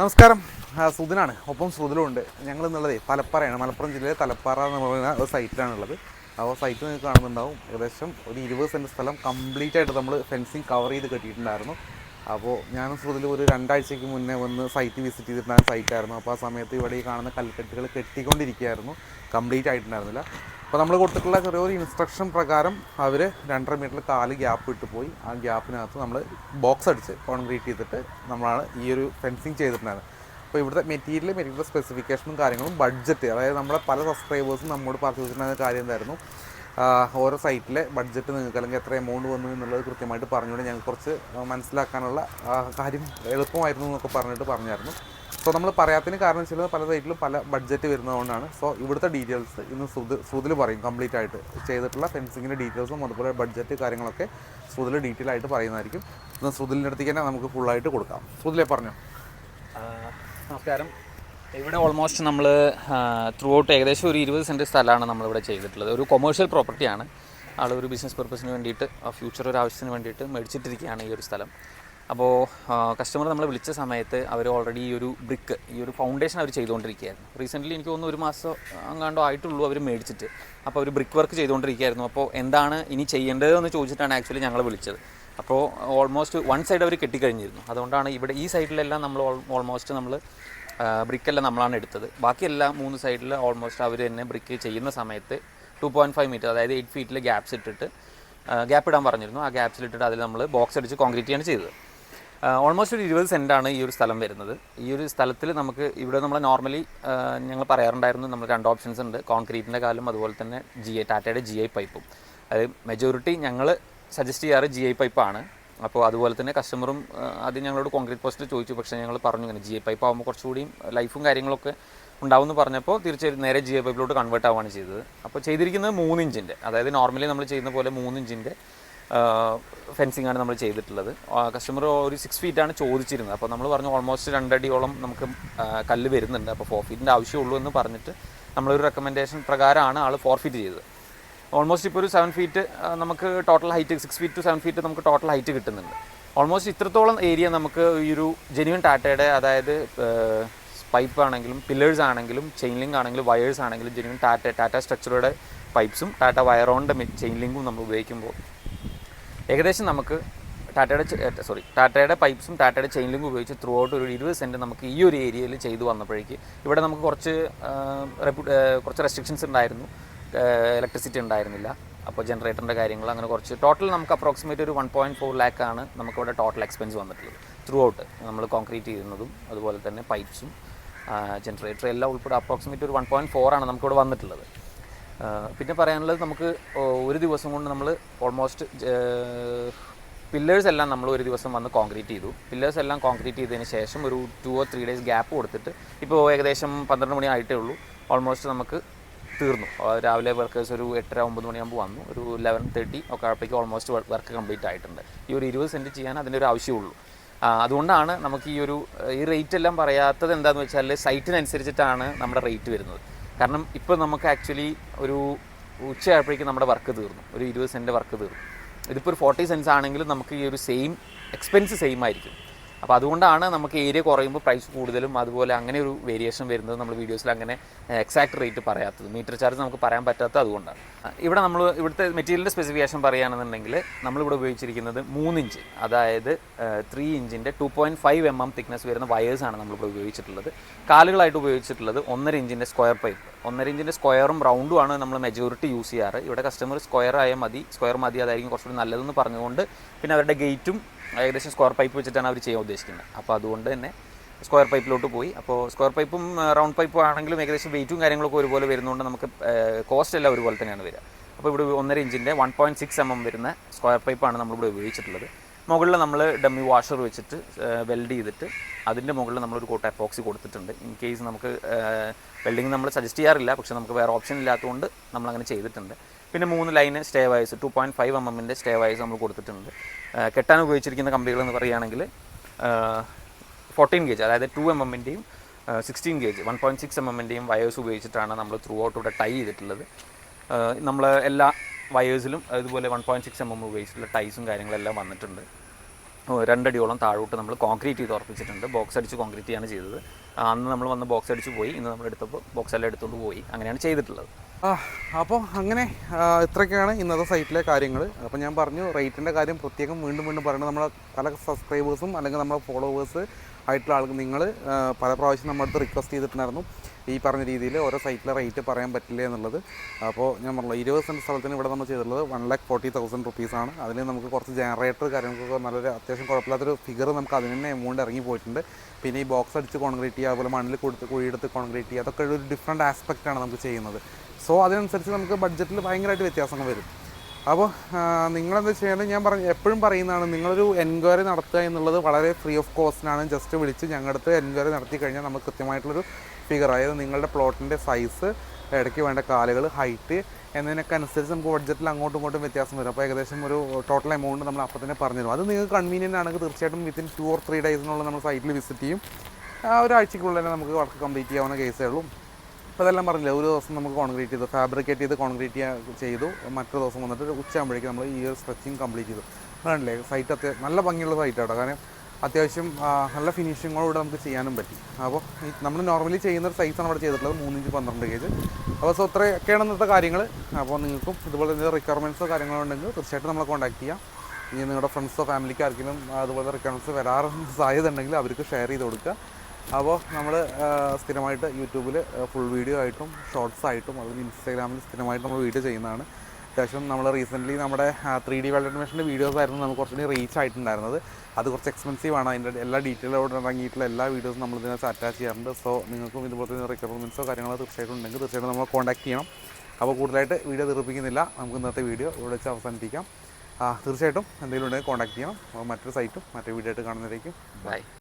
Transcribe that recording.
നമസ്കാരം. ആ, സുധിനാണ് ഒപ്പം സുദിനും ഉണ്ട്. ഞങ്ങൾ എന്നുള്ളത് തലപ്പാറയാണ്. മലപ്പുറം ജില്ലയിലെ തലപ്പാറ എന്ന് പറയുന്ന ഒരു സൈറ്റിലാണുള്ളത്. ആ സൈറ്റ് നിങ്ങൾക്ക് കാണുന്നുണ്ടാവും. ഏകദേശം ഒരു ഇരുപത് സെന്റ് സ്ഥലം കംപ്ലീറ്റ് ആയിട്ട് നമ്മൾ ഫെൻസിങ് കവർ ചെയ്ത് കെട്ടിയിട്ടുണ്ടായിരുന്നു. അപ്പോൾ ഞാൻ ശ്രുതിൽ ഒരു രണ്ടാഴ്ചയ്ക്ക് മുന്നേ വന്ന് സൈറ്റ് വിസിറ്റ് ചെയ്തിട്ടുണ്ടായ സൈറ്റായിരുന്നു അപ്പോൾ ആ സമയത്ത് ഇവിടെ ഈ കാണുന്ന കൽക്കെട്ടുകൾ കെട്ടിക്കൊണ്ടിരിക്കുകയായിരുന്നു. കംപ്ലീറ്റ് ആയിട്ടുണ്ടായിരുന്നില്ല. അപ്പോൾ നമ്മൾ കൊടുത്തിട്ടുള്ള ചെറിയൊരു ഇൻസ്ട്രക്ഷൻ പ്രകാരം അവർ രണ്ടര മീറ്റർ കാൽ ഗ്യാപ്പ് ഇട്ട് പോയി. ആ ഗ്യാപ്പിനകത്ത് നമ്മൾ ബോക്സ് അടിച്ച് കോൺക്രീറ്റ് ചെയ്തിട്ട് നമ്മളാണ് ഈ ഒരു ഫെൻസിങ് ചെയ്തിട്ടുണ്ടായിരുന്നത്. അപ്പോൾ ഇവിടുത്തെ മെറ്റീരിയൽ മെറ്റീരിയൽ സ്പെസിഫിക്കേഷനും കാര്യങ്ങളും ബഡ്ജറ്റ് അതായത് നമ്മളെ പല സബ്സ്ക്രൈബേഴ്സും നമ്മോട് പറഞ്ഞു കാര്യം എന്തായിരുന്നു? ഓരോ സൈറ്റിലെ ബഡ്ജറ്റ് നിങ്ങൾക്ക് അല്ലെങ്കിൽ എത്ര എമൗണ്ട് വന്നു എന്നുള്ളത് കൃത്യമായിട്ട് പറഞ്ഞുകൊണ്ട് ഞങ്ങൾ കുറച്ച് മനസ്സിലാക്കാനുള്ള കാര്യം എളുപ്പമായിരുന്നു എന്നൊക്കെ പറഞ്ഞിട്ട് പറഞ്ഞായിരുന്നു. സോ നമ്മൾ പറയാത്തതിന് കാരണം വെച്ചാൽ പല സൈറ്റിലും പല ബഡ്ജറ്റ് വരുന്നതുകൊണ്ടാണ്. സോ ഇവിടുത്തെ ഡീറ്റെയിൽസ് ഇന്ന് സുദ് സുതിൽ പറയും കംപ്ലീറ്റ് ആയിട്ട്. ചെയ്തിട്ടുള്ള ഫെൻസിങ്ങിന്റെ ഡീറ്റെയിൽസും അതുപോലെ ബഡ്ജറ്റ് കാര്യങ്ങളൊക്കെ സുതിൽ ഡീറ്റെയിൽ ആയിട്ട് പറയുന്നതായിരിക്കും. ഇന്ന് സുധിലിന്റെ അടുത്തേക്ക് തന്നെ നമുക്ക് ഫുള്ളായിട്ട് കൊടുക്കാം. സുതിലെ പറഞ്ഞോ. നമസ്കാരം. ഇവിടെ ഓൾമോസ്റ്റ് നമ്മൾ ത്രൂ ഔട്ട് ഏകദേശം ഒരു ഇരുപത് സെന്റ് സ്ഥലമാണ് നമ്മളിവിടെ ചെയ്തിട്ടുള്ളത്. ഒരു കൊമേഴ്ഷ്യൽ പ്രോപ്പർട്ടിയാണ് ആൾ ഒരു ബിസിനസ് പർപ്പസിന് വേണ്ടിയിട്ട് ഫ്യൂച്ചർ ഒരു ആവശ്യത്തിന് വേണ്ടിയിട്ട് മേടിച്ചിട്ടിരിക്കുകയാണ് ഈ ഒരു സ്ഥലം. അപ്പോൾ കസ്റ്റമർ നമ്മളെ വിളിച്ച സമയത്ത് അവർ ഓൾറെഡി ഈ ഒരു ബ്രിക്ക് ഈ ഒരു ഫൗണ്ടേഷൻ അവർ ചെയ്തുകൊണ്ടിരിക്കുകയായിരുന്നു. റീസെന്റ്ലി എനിക്ക് തോന്നുന്നു ഒരു മാസം അങ്ങാണ്ടോ ആയിട്ടുള്ളൂ അവർ മേടിച്ചിട്ട്. അപ്പോൾ അവർ ബ്രിക്ക് വർക്ക് ചെയ്തുകൊണ്ടിരിക്കുകയായിരുന്നു. അപ്പോൾ എന്താണ് ഇനി ചെയ്യേണ്ടതെന്ന് ചോദിച്ചിട്ടാണ് ആക്ച്വലി ഞങ്ങൾ വിളിച്ചത്. അപ്പോൾ ഓൾമോസ്റ്റ് വൺ സൈഡ് അവർ കെട്ടിക്കഴിഞ്ഞിരുന്നു. അതുകൊണ്ടാണ് ഇവിടെ ഈ സൈഡിലെല്ലാം നമ്മൾ ഓൾമോസ്റ്റ് നമ്മൾ ബ്രിക്കെല്ലാം നമ്മളാണ് എടുത്തത്. ബാക്കിയെല്ലാം മൂന്ന് സൈഡിൽ ഓൾമോസ്റ്റ് അവർ തന്നെ ബ്രിക്ക് ചെയ്യുന്ന സമയത്ത് ടു പോയിന്റ് ഫൈവ് മീറ്റർ അതായത് എയ്റ്റ് ഫീറ്റിൽ ഗ്യാപ്സ് ഇട്ടിട്ട് ഗ്യാപ്പ് ഇടാൻ പറഞ്ഞിരുന്നു. ആ ഗ്യാപ്സിൽ ഇട്ടിട്ട് അതിൽ നമ്മൾ ബോക്സ് അടിച്ച് കോൺക്രീറ്റ് ചെയ്യാണ് ചെയ്തത്. ഓൾമോസ്റ്റ് ഒരു ഇരുപത് സെന്റാണ് ഈ ഒരു സ്ഥലം വരുന്നത്. ഈ ഒരു സ്ഥലത്തിൽ നമുക്ക് ഇവിടെ നമ്മൾ നോർമലി ഞങ്ങൾ പറയാറുണ്ടായിരുന്നു നമ്മൾ രണ്ട് ഓപ്ഷൻസ് ഉണ്ട്. കോൺക്രീറ്റിന്റെ കാലും അതുപോലെ തന്നെ ജി ഐ ടാറ്റയുടെ ജി ഐ പൈപ്പും അതായത് മെജോറിറ്റി ഞങ്ങൾ സജസ്റ്റ് ചെയ്യാറ് ജി ഐ പൈപ്പാണ് അപ്പോൾ അതുപോലെ തന്നെ കസ്റ്റമറും ആദ്യം ഞങ്ങളോട് കോൺക്രീറ്റ് പോസ്റ്റ് ചോദിച്ചു. പക്ഷേ ഞങ്ങൾ പറഞ്ഞു ഇങ്ങനെ ജി എ പൈപ്പ് ആകുമ്പോൾ കുറച്ചുകൂടിയും ലൈഫും കാര്യങ്ങളൊക്കെ ഉണ്ടാവുമെന്ന് പറഞ്ഞപ്പോൾ തീർച്ചയായും നേരെ ജി എ പൈപ്പിലോട്ട് കൺവേർട്ട് ആവുകയാണ് ചെയ്തത്. അപ്പോൾ ചെയ്തിരിക്കുന്നത് മൂന്ന് ഇഞ്ചിന്റെ അതായത് നോർമലി നമ്മൾ ചെയ്യുന്ന പോലെ മൂന്ന് ഇഞ്ചിന്റെ ഫെൻസിങ് ആണ് നമ്മൾ ചെയ്തിട്ടുള്ളത്. കസ്റ്റമർ ഒരു സിക്സ് ഫീറ്റ് ആണ് ചോദിച്ചിരുന്നത്. അപ്പോൾ നമ്മൾ പറഞ്ഞു ഓൾമോസ്റ്റ് രണ്ടടിയോളം നമുക്ക് കല്ല് വരുന്നുണ്ട്. അപ്പോൾ ഫോർ ഫീറ്റിന്റെ ആവശ്യമുള്ളൂ എന്ന് പറഞ്ഞിട്ട് നമ്മളൊരു റെക്കമെൻഡേഷൻ പ്രകാരമാണ് ആൾ ഫോർ ഫീറ്റ് ചെയ്തത്. ഓൾമോസ്റ്റ് ഇപ്പോൾ ഒരു സെവൻ ഫീറ്റ് നമുക്ക് total height six feet two seven feet നമുക്ക് ടോട്ടൽ ഹൈറ്റ് കിട്ടുന്നുണ്ട്. ഓൾമോസ്റ്റ് ഇത്രത്തോളം ഏരിയ നമുക്ക് ഈ ഒരു ജെന്യൂൻ ടാറ്റയുടെ അതായത് പൈപ്പ് ആണെങ്കിലും പില്ലേഴ്സ് ആണെങ്കിലും ചെയിൻ ലിങ്ക് ആണെങ്കിലും വയേഴ്സ് ആണെങ്കിലും ജെന്യൂൻ ടാറ്റ ടാറ്റ സ്ട്രക്ചറുടെ പൈപ്സും ടാറ്റ വയറോണിന്റെ ചെയിൻ ലിങ്കും നമ്മൾ ഉപയോഗിക്കുമ്പോൾ ഏകദേശം നമുക്ക് ടാറ്റയുടെ സോറി ടാറ്റയുടെ പൈപ്സും ടാറ്റയുടെ ചെയിൻ ലിങ്കും ഉപയോഗിച്ച് ത്രൂ ഔട്ട് ഒരു ഇരുപത് സെന്റ് നമുക്ക് ഈ ഒരു ഏരിയയിൽ ചെയ്തു വന്നപ്പോഴേക്ക് ഇവിടെ നമുക്ക് കുറച്ച് കുറച്ച് റെസ്ട്രിക്ഷൻസ് ഉണ്ടായിരുന്നു. ഇലക്ട്രിസിറ്റി ഉണ്ടായിരുന്നില്ല. അപ്പോൾ ജനറേറ്ററിന്റെ കാര്യങ്ങൾ അങ്ങനെ കുറച്ച്. ടോട്ടൽ നമുക്ക് അപ്രോക്സിമേറ്റ് ഒരു വൺ പോയിന്റ് ഫോർ ലാക്ക് ആണ് നമുക്കിവിടെ ടോട്ടൽ എക്സ്പെൻസ് വന്നിട്ടുള്ളത്. ത്രൂ ഔട്ട് നമ്മൾ കോൺക്രീറ്റ് ചെയ്യുന്നതും അതുപോലെ തന്നെ പൈപ്സും ജനറേറ്റർ എല്ലാം ഉൾപ്പെടെ അപ്രോക്സിമേറ്റ് ഒരു വൺ പോയിന്റ് ഫോർ ആണ് നമുക്കിവിടെ വന്നിട്ടുള്ളത്. പിന്നെ പറയാനുള്ളത് നമുക്ക് ഒരു ദിവസം കൊണ്ട് നമ്മൾ ഓൾമോസ്റ്റ് പില്ലേഴ്സ് എല്ലാം നമ്മൾ ഒരു ദിവസം വന്ന് കോൺക്രീറ്റ് ചെയ്തു. പില്ലേഴ്സ് എല്ലാം കോൺക്രീറ്റ് ചെയ്തതിന് ശേഷം ഒരു two or three days gap കൊടുത്തിട്ട് ഇപ്പോൾ ഏകദേശം പന്ത്രണ്ട് മണി ആയിട്ടേ ഉള്ളൂ. ഓൾമോസ്റ്റ് നമുക്ക് തീർന്നു. രാവിലെ വർക്കേഴ്സ് ഒരു എട്ടര ഒമ്പത് മണിയാകുമ്പോൾ വന്നു. ഒരു ലെവൻ തേർട്ടി ഒക്കെ ആയപ്പോഴേക്കും ഓൾമോസ്റ്റ് വർക്ക് കംപ്ലീറ്റ് ആയിട്ടുണ്ട്. ഈ ഒരു ഇരുപത് സെന്റ് ചെയ്യാൻ അതിന്റെ ഒരു ആവശ്യമുള്ളൂ അതുകൊണ്ടാണ് നമുക്ക് ഈ ഒരു ഈ റേറ്റ് എല്ലാം പറയാത്തത് എന്താണെന്ന് വെച്ചാൽ സൈറ്റിനനുസരിച്ചിട്ടാണ് നമ്മുടെ റേറ്റ് വരുന്നത്. കാരണം ഇപ്പോൾ നമുക്ക് ആക്ച്വലി ഒരു ഉച്ചയായപ്പോഴേക്കും നമ്മുടെ വർക്ക് തീർന്നു. ഒരു ഇരുപത് സെന്റ് വർക്ക് തീർന്നു. ഇതിപ്പോൾ ഒരു ഫോർട്ടി സെൻസ് ആണെങ്കിലും നമുക്ക് ഈ ഒരു സെയിം എക്സ്പെൻസ് സെയിം ആയിരിക്കും. അപ്പോൾ അതുകൊണ്ടാണ് നമുക്ക് ഏരിയ കുറയുമ്പോൾ പ്രൈസ് കൂടുതലും അതുപോലെ അങ്ങനെ ഒരു വേരിയേഷൻ വരുന്നത് നമ്മൾ വീഡിയോസിൽ അങ്ങനെ എക്സാക്ട് റേറ്റ് പറയാത്തത്. മീറ്റർ ചാർജ് നമുക്ക് പറയാൻ പറ്റാത്തത് അതുകൊണ്ടാണ്. ഇവിടെ നമ്മൾ ഇവിടുത്തെ മെറ്റീരിയലിന്റെ സ്പെസിഫിക്കേഷൻ പറയുകയാണെന്നുണ്ടെങ്കിൽ നമ്മളിവിടെ ഉപയോഗിച്ചിരിക്കുന്നത് മൂന്നിഞ്ച് അതായത് three ഇഞ്ചിന്റെ two point five M M thickness വരുന്ന വയേഴ്സാണ് നമ്മളിവിടെ ഉപയോഗിച്ചിട്ടുള്ളത്. കാലുകളായിട്ട് ഉപയോഗിച്ചിട്ടുള്ളത് ഒന്നര ഇഞ്ചിന്റെ സ്ക്വയർ പൈപ്പ് ഒന്നര ഇഞ്ചിന്റെ സ്ക്വയറും റൗണ്ടുമാണ് നമ്മൾ മെജോറിറ്റി യൂസ് ചെയ്യാറ്. ഇവിടെ കസ്റ്റമർ സ്ക്വയർ ആയാൽ മതി. സ്ക്വയർ മതി അതായിരിക്കും കുറച്ചുകൂടി നല്ലതെന്ന് പറഞ്ഞുകൊണ്ട് പിന്നെ അവരുടെ ഗേറ്റും ഏകദേശം സ്ക്വയർ പൈപ്പ് വെച്ചിട്ടാണ് അവർ ചെയ്യാൻ ഉദ്ദേശിക്കുന്നത്. അപ്പോൾ അതുകൊണ്ട് തന്നെ സ്ക്വയർ പൈപ്പിലോട്ട് പോയി. അപ്പോൾ സ്ക്വയർ പൈപ്പും റൗണ്ട് പൈപ്പും ആണെങ്കിലും ഏകദേശം വെയിറ്റും കാര്യങ്ങളൊക്കെ ഒരുപോലെ വരുന്നതുകൊണ്ട് നമുക്ക് കോസ്റ്റ് എല്ലാം ഒരുപോലെ തന്നെയാണ് വരിക. അപ്പോൾ ഇവിടെ ഒന്നര ഇഞ്ചിന്റെ one point six M M വരുന്ന സ്ക്വയർ പൈപ്പാണ് നമ്മളിവിടെ ഉപയോഗിച്ചിട്ടുള്ളത്. മുകളിൽ നമ്മൾ ഡമ്മി വാഷർ വെച്ചിട്ട് വെൽഡ് ചെയ്തിട്ട് അതിന്റെ മുകളിൽ നമ്മളൊരു കോട്ട് എപ്പോക്സി കൊടുത്തിട്ടുണ്ട്. ഇൻ കേസ് നമുക്ക് വെൽഡിങ് നമ്മൾ സജസ്റ്റ് ചെയ്യാറില്ല. പക്ഷേ നമുക്ക് വേറെ ഓപ്ഷൻ ഇല്ലാത്തതുകൊണ്ട് നമ്മൾ അങ്ങനെ ചെയ്തിട്ടുണ്ട്. പിന്നെ മൂന്ന് line stay wires two point five M എമ്മിന്റെ സ്റ്റേ വയസ് നമ്മൾ കൊടുത്തിട്ടുണ്ട്. കെട്ടാൻ ഉപയോഗിച്ചിരിക്കുന്ന കമ്പികൾ എന്ന് പറയുകയാണെങ്കിൽ ഫോർട്ടീൻ ഗേജ് അതായത് two M എമ്മിന്റെയും sixteen gauge one point six M എമ്മിന്റെയും wires ഉപയോഗിച്ചിട്ടാണ് നമ്മൾ ത്രൂ ഔട്ട് ഇവിടെ ടൈ ചെയ്തിട്ടുള്ളത്. നമ്മൾ എല്ലാ വയേഴ്സിലും അതുപോലെ one point six M M ഉപയോഗിച്ചിട്ടുള്ള ടൈസും കാര്യങ്ങളെല്ലാം വന്നിട്ടുണ്ട്. രണ്ടടിയോളം താഴോട്ട് നമ്മൾ കോൺക്രീറ്റ് ചെയ്ത് ഉറപ്പിച്ചിട്ടുണ്ട്. ബോക്സ് അടിച്ച് കോൺക്രീറ്റ് ചെയ്യാണ് ചെയ്തത്. അന്ന് നമ്മൾ വന്ന് ബോക്സ് അടിച്ച് പോയി. ഇന്ന് നമ്മൾ എടുത്തപ്പോൾ ബോക്സ് എല്ലാം എടുത്തുകൊണ്ട് പോയി. അങ്ങനെയാണ് ചെയ്തിട്ടുള്ളത്. അപ്പോൾ അങ്ങനെ ഇത്രയൊക്കെയാണ് ഇന്നത്തെ സൈറ്റിലെ കാര്യങ്ങൾ അപ്പോൾ ഞാൻ പറഞ്ഞു റേറ്റിന്റെ കാര്യം പ്രത്യേകം വീണ്ടും വീണ്ടും പറയുന്നത് നമ്മളെ പല സബ്സ്ക്രൈബേഴ്സും അല്ലെങ്കിൽ നമ്മുടെ ഫോളോവേഴ്സ് ആയിട്ടുള്ള ആൾക്ക് നിങ്ങൾ പല പ്രാവശ്യം നമ്മുടെ അടുത്ത് റിക്വസ്റ്റ് ചെയ്തിട്ടുണ്ടായിരുന്നു. ഈ പറഞ്ഞ രീതിയിൽ ഓരോ സൈറ്റിലെ റേറ്റ് പറയാൻ പറ്റില്ല എന്നുള്ളത്. അപ്പോൾ ഞാൻ പറഞ്ഞു ഇരുപത് സെന്റ് സ്ഥലത്തിന് ഇവിടെ നമ്മൾ ചെയ്തിട്ടുള്ളത് വൺ ലാക്ക് ഫോർട്ടി തൗസൻഡ് റുപ്പീസാണ് അതിന് നമുക്ക് കുറച്ച് ജനറേറ്റർ കാര്യങ്ങൾക്കൊക്കെ നല്ലൊരു അത്യാവശ്യം കുഴപ്പമില്ലാത്തൊരു ഫിഗർ നമുക്ക് അതിന് തന്നെ എമൗണ്ട് ഇറങ്ങി പോയിട്ടുണ്ട്. പിന്നെ ഈ ബോക്സ് അടിച്ച് കോൺക്രീറ്റ് ചെയ്യുക അതുപോലെ മണ്ണിൽ കൊടുത്ത് കുഴിയെടുത്ത് കോൺക്രീറ്റ് ചെയ്യുക അതൊക്കെ ഒരു ഡിഫറെന്റ് ആസ്പെക്റ്റാണ് നമുക്ക് ചെയ്യുന്നത്. സോ അതിനനുസരിച്ച് നമുക്ക് ബഡ്ജറ്റിൽ ഭയങ്കരമായിട്ട് വ്യത്യാസങ്ങൾ വരും. അപ്പോൾ നിങ്ങളെന്താ ചെയ്യേണ്ടത് ഞാൻ പറഞ്ഞു എപ്പോഴും പറയുന്നതാണ് നിങ്ങളൊരു എൻക്വയറി നടത്തുക എന്നുള്ളത് വളരെ ഫ്രീ ഓഫ് കോസ്റ്റിനാണ് ജസ്റ്റ് വിളിച്ച് ഞങ്ങളുടെ അടുത്ത് എൻക്വയറി നടത്തി കഴിഞ്ഞാൽ നമുക്ക് കൃത്യമായിട്ടുള്ളൊരു ഫിഗർ അതായത് നിങ്ങളുടെ പ്ലോട്ടിന്റെ സൈസ് ഇടയ്ക്ക് വേണ്ട കാലുകൾ ഹൈറ്റ് എന്നതിനൊക്കെ അനുസരിച്ച് നമുക്ക് ബഡ്ജറ്റിൽ അങ്ങോട്ടും ഇങ്ങോട്ടും വ്യത്യാസം വരും. അപ്പോൾ ഏകദേശം ഒരു ടോട്ടൽ എമൗണ്ട് നമ്മൾ അപ്പോൾ തന്നെ പറഞ്ഞു തരും അത് നിങ്ങൾക്ക് കൺവീനിയന്റ് ആണെങ്കിൽ തീർച്ചയായിട്ടും വിത്തിൻ ടു ഓർ ത്രീ ഡേയ്സിനുള്ള നമ്മൾ സൈറ്റിൽ വിസിറ്റ് ചെയ്യും. ആ ഒരാഴ്ചക്കുള്ളിൽ തന്നെ നമുക്ക് വർക്ക് കംപ്ലീറ്റ് ചെയ്യാവുന്ന കേസേ ഉള്ളൂ. അപ്പോൾ അതെല്ലാം പറഞ്ഞില്ല ഒരു ദിവസം നമുക്ക് കോൺക്രീറ്റ് ചെയ്തു ഫാബ്രിക്കേറ്റ് ചെയ്ത് കോൺക്രീറ്റ് ചെയ്തു മറ്റൊരു ദിവസം വന്നിട്ട് ഉച്ചയാകുമ്പോഴേക്കും നമ്മൾ ഈ ഒരു സ്ട്രെച്ചിങ് കംപ്ലീറ്റ് ചെയ്തു. അതാണല്ലേ സൈറ്റ് അത്യാവശ്യം നല്ല ഭംഗിയുള്ള സൈറ്റാണ് കാരണം അത്യാവശ്യം നല്ല ഫിനിഷിങ്ങോടുകൂടെ നമുക്ക് ചെയ്യാനും പറ്റി. അപ്പോൾ നമ്മൾ നോർമലി ചെയ്യുന്ന ഒരു സൈസാണ് അവിടെ ചെയ്തിട്ടുള്ളത് മൂന്നിഞ്ച് പന്ത്രണ്ട് കേജ് അപ്പോൾ സോ ഇത്രയൊക്കെയാണ് ഇന്നത്തെ കാര്യങ്ങൾ അപ്പോൾ നിങ്ങൾക്കും ഇതുപോലെ എന്തെങ്കിലും റിക്വയർമെന്റ്സോ കാര്യങ്ങളോ ഉണ്ടെങ്കിൽ തീർച്ചയായിട്ടും നമ്മളെ കോൺടാക്ട് ചെയ്യാം. ഇനി നിങ്ങളുടെ ഫ്രണ്ട്സോ ഫാമിലിക്ക് ആർക്കെങ്കിലും അതുപോലെ റിക്വയർമെന്റ്സ് വരാറുണ്ട് സാധ്യത ഉണ്ടെങ്കിൽ അവർക്ക് ഷെയർ ചെയ്ത് കൊടുക്കുക. അപ്പോൾ നമ്മൾ സ്ഥിരമായിട്ട് യൂട്യൂബിൽ ഫുൾ വീഡിയോ ആയിട്ടും ഷോർട്സ് ആയിട്ടും അല്ലെങ്കിൽ ഇൻസ്റ്റാഗ്രാമിൽ സ്ഥിരമായിട്ട് നമ്മൾ വീഡിയോ ചെയ്യുന്നതാണ്. അത്യാവശ്യം നമ്മൾ റീസെന്റ്ലി നമ്മുടെ ത്രീ ഡി വാലിഡേഷന്റെ വീഡിയോസ് ആയിരുന്നു നമുക്ക് കുറച്ചുകൂടി റീച്ച് ആയിട്ടുണ്ടായിരുന്നത്. അത് കുറച്ച് എക്സ്പെൻസീവ് ആണ്. അതിന്റെ എല്ലാ ഡീറ്റെയിലോട് ഇറങ്ങിയിട്ടുള്ള എല്ലാ വീഡിയോസും നമ്മൾ ഇതിനകത്ത് അറ്റാച്ച് ചെയ്യാറുണ്ട്. സോ നിങ്ങൾക്കും ഇതുപോലത്തെ റിക്വയർമെന്റ്സോ കാര്യങ്ങളോ തീർച്ചയായിട്ടും ഉണ്ടെങ്കിൽ തീർച്ചയായിട്ടും നമ്മൾ കോൺടാക്ട് ചെയ്യണം. അപ്പോൾ കൂടുതലായിട്ട് വീഡിയോ തീർപ്പിക്കുന്നില്ല നമുക്ക് ഇന്നത്തെ വീഡിയോ ഇവിടെ വെച്ച് അവസാനിപ്പിക്കാം. തീർച്ചയായിട്ടും എന്തെങ്കിലും ഉണ്ടെങ്കിൽ കോൺടാക്ട് ചെയ്യണം. മറ്റൊരു സൈറ്റും മറ്റൊരു വീഡിയോ ആയിട്ട് കാണുന്നതായിരിക്കും ബൈ